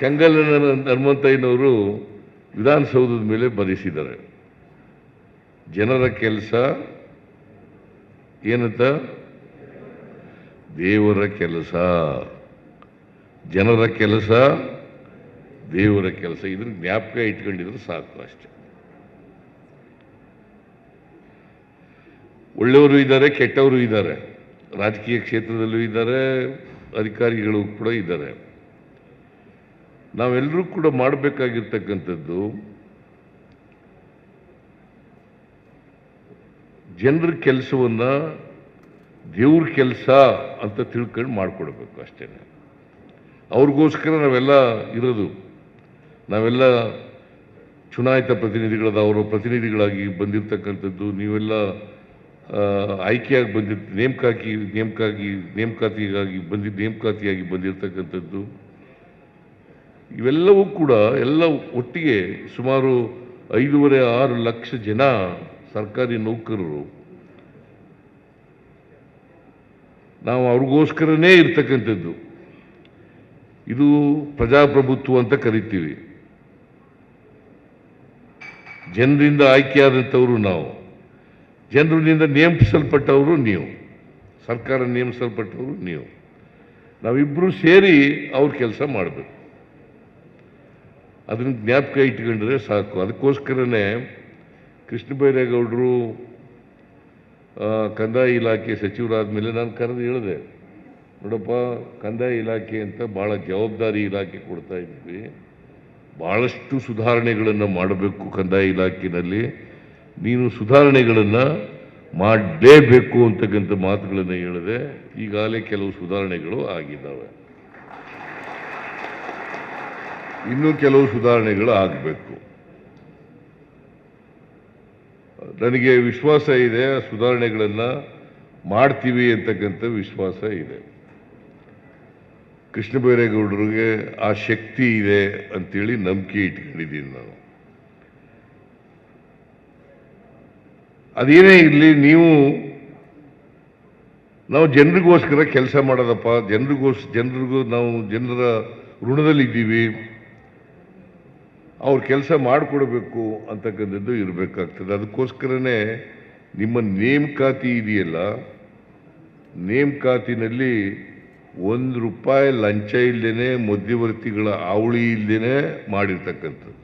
ಕೆಂಗಲ್ ಹನುಮಂತಯ್ಯನವರು ವಿಧಾನಸೌಧದ ಮೇಲೆ ಬರೆಸಿದ್ದಾರೆ ಜನರ ಕೆಲಸ ಏನಂತ? ದೇವರ ಕೆಲಸ. ಜನರ ಕೆಲಸ, ದೇವರ ಕೆಲಸ. ಇದ್ರ ಜ್ಞಾಪಕ ಇಟ್ಕೊಂಡಿದ್ರೆ ಸಾಕು ಅಷ್ಟೆ. ಒಳ್ಳೆಯವರು ಇದ್ದಾರೆ, ಕೆಟ್ಟವರು ಇದ್ದಾರೆ. ರಾಜಕೀಯ ಕ್ಷೇತ್ರದಲ್ಲೂ ಇದ್ದಾರೆ, ಅಧಿಕಾರಿಗಳು ಕೂಡ ಇದ್ದಾರೆ. ನಾವೆಲ್ಲರೂ ಕೂಡ ಮಾಡಬೇಕಾಗಿರ್ತಕ್ಕಂಥದ್ದು ಜನರ ಕೆಲಸವನ್ನು ದೇವ್ರ ಕೆಲಸ ಅಂತ ತಿಳ್ಕೊಂಡು ಮಾಡಿಕೊಡ್ಬೇಕು ಅಷ್ಟೇ. ಅವ್ರಿಗೋಸ್ಕರ ನಾವೆಲ್ಲ ಇರೋದು. ನಾವೆಲ್ಲ ಚುನಾಯಿತ ಪ್ರತಿನಿಧಿಗಳದ ಅವರ ಪ್ರತಿನಿಧಿಗಳಾಗಿ ಬಂದಿರತಕ್ಕಂಥದ್ದು. ನೀವೆಲ್ಲ ಆಯ್ಕೆಯಾಗಿ ಬಂದಿರ್ ನೇಮಕಾಕಿ ನೇಮಕಾಗಿ ನೇಮಕಾತಿಗಾಗಿ ಬಂದಿ, ನೇಮಕಾತಿಯಾಗಿ ಬಂದಿರತಕ್ಕಂಥದ್ದು. ಇವೆಲ್ಲವೂ ಕೂಡ ಎಲ್ಲ ಒಟ್ಟಿಗೆ ಸುಮಾರು ಐದೂವರೆ ಆರು ಲಕ್ಷ ಜನ ಸರ್ಕಾರಿ ನೌಕರರು. ನಾವು ಅವ್ರಿಗೋಸ್ಕರನೇ ಇರ್ತಕ್ಕಂಥದ್ದು. ಇದು ಪ್ರಜಾಪ್ರಭುತ್ವ ಅಂತ ಕರಿತೀವಿ. ಜನರಿಂದ ಆಯ್ಕೆಯಾದಂಥವರು ನಾವು. ಜನರಿಂದ ನೇಮಿಸಲ್ಪಟ್ಟವರು ನೀವು. ಸರ್ಕಾರ ನೇಮಿಸಲ್ಪಟ್ಟವರು ನೀವು. ನಾವಿಬ್ಬರೂ ಸೇರಿ ಅವ್ರ ಕೆಲಸ ಮಾಡಬೇಕು. ಅದನ್ನ ಜ್ಞಾಪಕ ಇಟ್ಕೊಂಡ್ರೆ ಸಾಕು. ಅದಕ್ಕೋಸ್ಕರನೇ ಕೃಷ್ಣ ಬೈರೇಗೌಡರು ಕಂದಾಯ ಇಲಾಖೆ ಸಚಿವರಾದ ಮೇಲೆ ನಾನು ಕರೆದು ಹೇಳಿದೆ. ನೋಡಪ್ಪ, ಕಂದಾಯ ಇಲಾಖೆ ಅಂತ ಭಾಳ ಜವಾಬ್ದಾರಿ ಇಲಾಖೆ ಕೊಡ್ತಾ ಇದ್ವಿ ಭಾಳಷ್ಟು ಸುಧಾರಣೆಗಳನ್ನು ಮಾಡಬೇಕು ಕಂದಾಯ ಇಲಾಖೆಯಲ್ಲಿ ನೀನು ಸುಧಾರಣೆಗಳನ್ನು ಮಾಡಲೇಬೇಕು ಅಂತಕ್ಕಂಥ ಮಾತುಗಳನ್ನು ಹೇಳಿದೆ. ಈಗಾಗಲೇ ಕೆಲವು ಸುಧಾರಣೆಗಳು ಆಗಿದ್ದಾವೆ. ಇನ್ನೂ ಕೆಲವು ಸುಧಾರಣೆಗಳು ಆಗಬೇಕು. ನನಗೆ ವಿಶ್ವಾಸ ಇದೆ ಆ ಸುಧಾರಣೆಗಳನ್ನು ಮಾಡ್ತೀವಿ ಅಂತಕ್ಕಂಥ ವಿಶ್ವಾಸ ಇದೆ. ಕೃಷ್ಣ ಬೈರೇಗೌಡರಿಗೆ ಆ ಶಕ್ತಿ ಇದೆ ಅಂತೇಳಿ ನಂಬಿಕೆ ಇಟ್ಕೊಂಡಿದ್ದೀನಿ ನಾನು. ಅದೇನೇ ಇರಲಿ, ನೀವು ನಾವು ಜನರಿಗೋಸ್ಕರ ಕೆಲಸ ಮಾಡೋದಪ್ಪ, ಜನರಿಗೋಸ್, ಜನರಿಗೂ, ನಾವು ಜನರ ಋಣದಲ್ಲಿದ್ದೀವಿ ಅವ್ರ ಕೆಲಸ ಮಾಡಿಕೊಡಬೇಕು ಅಂತಕ್ಕಂಥದ್ದು ಇರಬೇಕಾಗ್ತದೆ. ಅದಕ್ಕೋಸ್ಕರನೇ ನಿಮ್ಮ ನೇಮಕಾತಿ ಇದೆಯಲ್ಲ ನೇಮಕಾತಿನಲ್ಲಿ ಒಂದು ರೂಪಾಯಿ ಲಂಚ ಇಲ್ಲದೇನೆ ಮಧ್ಯವರ್ತಿಗಳ ಅವಳಿ ಇಲ್ಲದೇ ಮಾಡಿರ್ತಕ್ಕಂಥದ್ದು.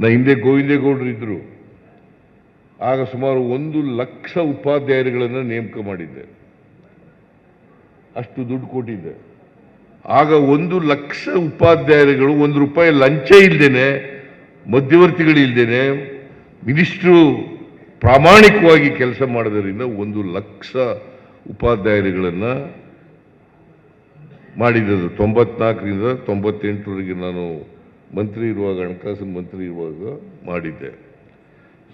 ನಾ ಹಿಂದೆ ಗೋವಿಂದೇಗೌಡರು ಇದ್ದರು ಆಗ ಸುಮಾರು ಒಂದು ಲಕ್ಷ ಉಪಾಧ್ಯಾಯರುಗಳನ್ನು ನೇಮಕ ಮಾಡಿದ್ದೆ. ಅಷ್ಟು ದುಡ್ಡು ಕೊಟ್ಟಿದ್ದೆ. ಆಗ ಒಂದು ಲಕ್ಷ ಉಪಾಧ್ಯಾಯರುಗಳು, ಒಂದು ರೂಪಾಯಿ ಲಂಚ ಇಲ್ದೇನೆ ಮಧ್ಯವರ್ತಿಗಳು ಇಲ್ದೇನೆ ಮಿನಿಸ್ಟ್ರು ಪ್ರಾಮಾಣಿಕವಾಗಿ ಕೆಲಸ ಮಾಡೋದರಿಂದ ಒಂದು ಲಕ್ಷ ಉಪಾಧ್ಯಾಯರುಗಳನ್ನು ಮಾಡಿದ್ದು ತೊಂಬತ್ನಾಲ್ಕರಿಂದ ತೊಂಬತ್ತೆಂಟರವರೆಗೆ ನಾನು ಮಂತ್ರಿ ಇರುವಾಗ, ಹಣಕಾಸಿನ ಮಂತ್ರಿ ಇರುವಾಗ ಮಾಡಿದ್ದೆ.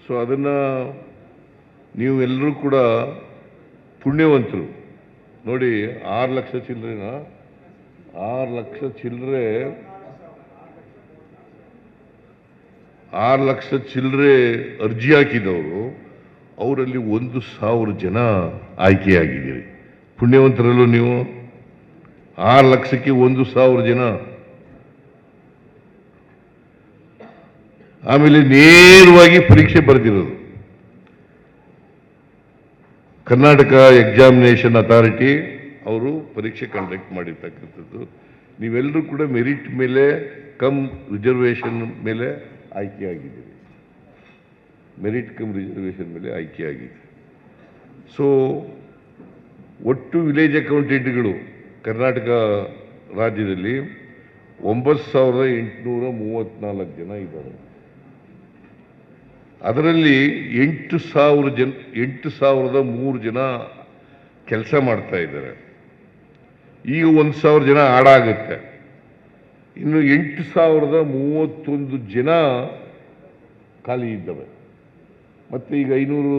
ಸೊ ಅದನ್ನು ನೀವು ಎಲ್ಲರೂ ಕೂಡ ಪುಣ್ಯವಂತರು. ನೋಡಿ, ಆರು ಲಕ್ಷ ಚಿಲ್ಲರೆನ? ಆರು ಲಕ್ಷ ಚಿಲ್ಲರೆ ಆರು ಲಕ್ಷ ಚಿಲ್ಲರೆ ಅರ್ಜಿ ಹಾಕಿದವರು, ಅವರಲ್ಲಿ ಒಂದು ಸಾವಿರ ಜನ ಆಯ್ಕೆಯಾಗಿದ್ದೀರಿ. ಪುಣ್ಯವಂತರಲ್ಲೂ ನೀವು? ಆರು ಲಕ್ಷಕ್ಕೆ ಒಂದು ಸಾವಿರ ಜನ. ಆಮೇಲೆ ನೇರವಾಗಿ ಪರೀಕ್ಷೆ ಬರೆದಿರೋದು. ಕರ್ನಾಟಕ ಎಕ್ಸಾಮಿನೇಷನ್ ಅಥಾರಿಟಿ ಅವರು ಪರೀಕ್ಷೆ ಕಂಡಕ್ಟ್ ಮಾಡಿರ್ತಕ್ಕಂಥದ್ದು. ನೀವೆಲ್ಲರೂ ಕೂಡ ಮೆರಿಟ್ ಮೇಲೆ ಕಮ್ ರಿಸರ್ವೇಷನ್ ಮೇಲೆ ಆಯ್ಕೆಯಾಗಿದ್ದೀರಿ. ಮೆರಿಟ್ ಕಮ್ ರಿಸರ್ವೇಷನ್ ಮೇಲೆ ಆಯ್ಕೆಯಾಗಿದೆ ಸೊ ಒಟ್ಟು ವಿಲೇಜ್ ಅಕೌಂಟೆಂಟ್ಗಳು ಕರ್ನಾಟಕ ರಾಜ್ಯದಲ್ಲಿ ಒಂಬತ್ತು ಸಾವಿರದ ಎಂಟುನೂರ ಮೂವತ್ತ್ನಾಲ್ಕು ಜನ ಇದ್ದಾರೆ. ಅದರಲ್ಲಿ ಎಂಟು ಸಾವಿರ ಜನ, ಎಂಟು ಸಾವಿರದ ಮೂರು ಜನ ಕೆಲಸ ಮಾಡ್ತಾ ಇದ್ದಾರೆ. ಈಗ ಒಂದು ಸಾವಿರ ಜನ ಹಾಡಾಗುತ್ತೆ. ಇನ್ನು ಎಂಟು ಸಾವಿರದ ಮೂವತ್ತೊಂದು ಜನ ಖಾಲಿ ಇದ್ದಾವೆ. ಮತ್ತು ಈಗ ಐನೂರು?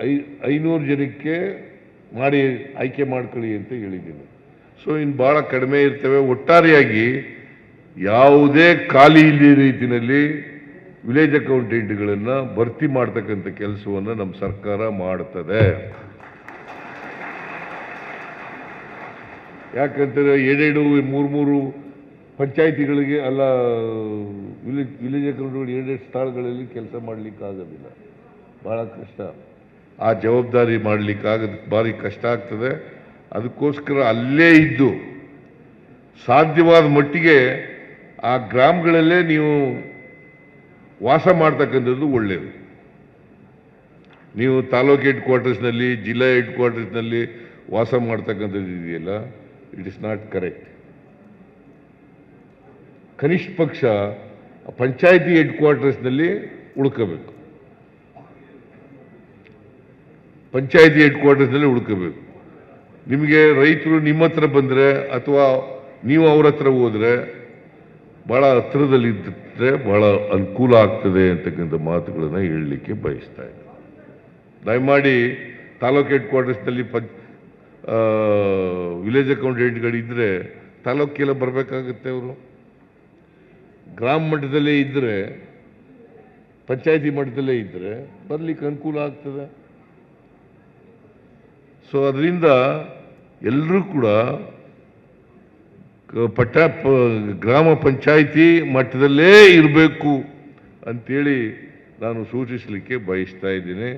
ಐ, ಐನೂರು ಜನಕ್ಕೆ ಮಾಡಿ ಆಯ್ಕೆ ಮಾಡ್ಕೊಳ್ಳಿ ಅಂತ ಹೇಳಿದ್ದೀನಿ. ಸೊ ಇನ್ನು ಭಾಳ ಕಡಿಮೆ ಇರ್ತವೆ. ಒಟ್ಟಾರೆಯಾಗಿ ಯಾವುದೇ ಖಾಲಿ ಇಲ್ಲದ ರೀತಿಯಲ್ಲಿ ವಿಲೇಜ್ ಅಕೌಂಟೆಂಟ್ಗಳನ್ನು ಭರ್ತಿ ಮಾಡ್ತಕ್ಕಂಥ ಕೆಲಸವನ್ನು ನಮ್ಮ ಸರ್ಕಾರ ಮಾಡ್ತದೆ. ಯಾಕಂತಂದ್ರೆ ಎರಡೆರಡು ಮೂರು ಮೂರು ಪಂಚಾಯಿತಿಗಳಿಗೆ ಅಲ್ಲ ವಿಲೇಜ್ ವಿಲೇಜ್ ಅಕೌಂಟ್ಗಳು ಎರಡೆರಡು ಸ್ಥಳಗಳಲ್ಲಿ ಕೆಲಸ ಮಾಡಲಿಕ್ಕಾಗೋದಿಲ್ಲ. ಭಾಳ ಕಷ್ಟ. ಆ ಜವಾಬ್ದಾರಿ ಮಾಡಲಿಕ್ಕಾಗದ, ಭಾರಿ ಕಷ್ಟ ಆಗ್ತದೆ. ಅದಕ್ಕೋಸ್ಕರ ಅಲ್ಲೇ ಇದ್ದು ಸಾಧ್ಯವಾದ ಮಟ್ಟಿಗೆ ಆ ಗ್ರಾಮಗಳಲ್ಲೇ ನೀವು ವಾಸ ಮಾಡ್ತಕ್ಕಂಥದ್ದು ಒಳ್ಳೆಯದು ನೀವು ತಾಲೂಕು ಹೆಡ್ ಕ್ವಾರ್ಟರ್ಸ್ನಲ್ಲಿ, ಜಿಲ್ಲಾ ಹೆಡ್ ಕ್ವಾರ್ಟರ್ಸ್ನಲ್ಲಿ ವಾಸ ಮಾಡ್ತಕ್ಕಂಥದ್ದು ಇದೆಯಲ್ಲ? It is not correct. ಕನಿಷ್ಠ ಪಕ್ಷ ಪಂಚಾಯಿತಿ ಹೆಡ್ ಕ್ವಾರ್ಟರ್ಸ್ನಲ್ಲಿ ಉಳ್ಕೋಬೇಕು ಪಂಚಾಯಿತಿ ಹೆಡ್ ಕ್ವಾರ್ಟರ್ಸ್ನಲ್ಲಿ ಉಳ್ಕೋಬೇಕು ನಿಮಗೆ ರೈತರು ನಿಮ್ಮ ಹತ್ರ ಬಂದರೆ ಅಥವಾ ನೀವು ಅವ್ರ ಹತ್ರ ಹೋದರೆ ಭಾಳ ಹತ್ರದಲ್ಲಿ ಇದ್ದರೆ ಭಾಳ ಅನುಕೂಲ ಆಗ್ತದೆ ಅಂತಕ್ಕಂಥ ಮಾತುಗಳನ್ನು ಹೇಳಲಿಕ್ಕೆ ಬಯಸ್ತಾ ಇದ್ದೀನಿ. ದಯಮಾಡಿ ತಾಲೂಕು ಹೆಡ್ ಕ್ವಾರ್ಟರ್ಸ್ನಲ್ಲಿ ಪಂಚ್ ವಿಲೇಜ್ ಅಕೌಂಟೆಂಟ್ಗಳಿದ್ದರೆ ತಾಲೂಕಿಗೆಲ್ಲ ಬರಬೇಕಾಗುತ್ತೆ ಅವರು. ಗ್ರಾಮ ಮಟ್ಟದಲ್ಲೇ ಇದ್ದರೆ ಪಂಚಾಯತಿ ಮಟ್ಟದಲ್ಲೇ ಇದ್ದರೆ ಬರಲಿಕ್ಕೆ ಅನುಕೂಲ ಆಗ್ತದೆ. ಸೊ ಅದರಿಂದ ಎಲ್ಲರೂ ಕೂಡ ಪಟ್ಟ ಗ್ರಾಮ ಪಂಚಾಯಿತಿ ಮಟ್ಟದಲ್ಲೇ ಇರಬೇಕು ಅಂಥೇಳಿ ನಾನು ಸೂಚಿಸಲಿಕ್ಕೆ ಬಯಸ್ತಾ ಇದ್ದೀನಿ.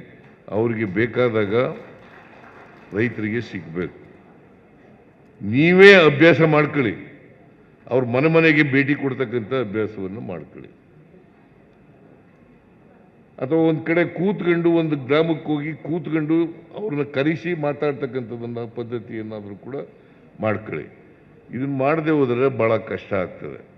ಅವರಿಗೆ ಬೇಕಾದಾಗ ರೈತರಿಗೆ ಸಿಗಬೇಕು. ನೀವೇ ಅಭ್ಯಾಸ ಮಾಡ್ಕೊಳ್ಳಿ. ಅವ್ರ ಮನೆ ಮನೆಗೆ ಭೇಟಿ ಕೊಡ್ತಕ್ಕಂಥ ಅಭ್ಯಾಸವನ್ನು ಮಾಡ್ಕೊಳ್ಳಿ. ಅಥವಾ ಒಂದು ಕಡೆ ಕೂತ್ಕೊಂಡು ಒಂದು ಗ್ರಾಮಕ್ಕೆ ಹೋಗಿ ಕೂತ್ಕೊಂಡು ಅವ್ರನ್ನ ಕರೆಸಿ ಮಾತಾಡ್ತಕ್ಕಂಥದ್ದನ್ನ, ಪದ್ಧತಿಯನ್ನಾದರೂ ಕೂಡ ಮಾಡ್ಕೊಳ್ಳಿ. ಇದನ್ನ ಮಾಡದೆ ಹೋದರೆ ಭಾಳ ಕಷ್ಟ ಆಗ್ತದೆ.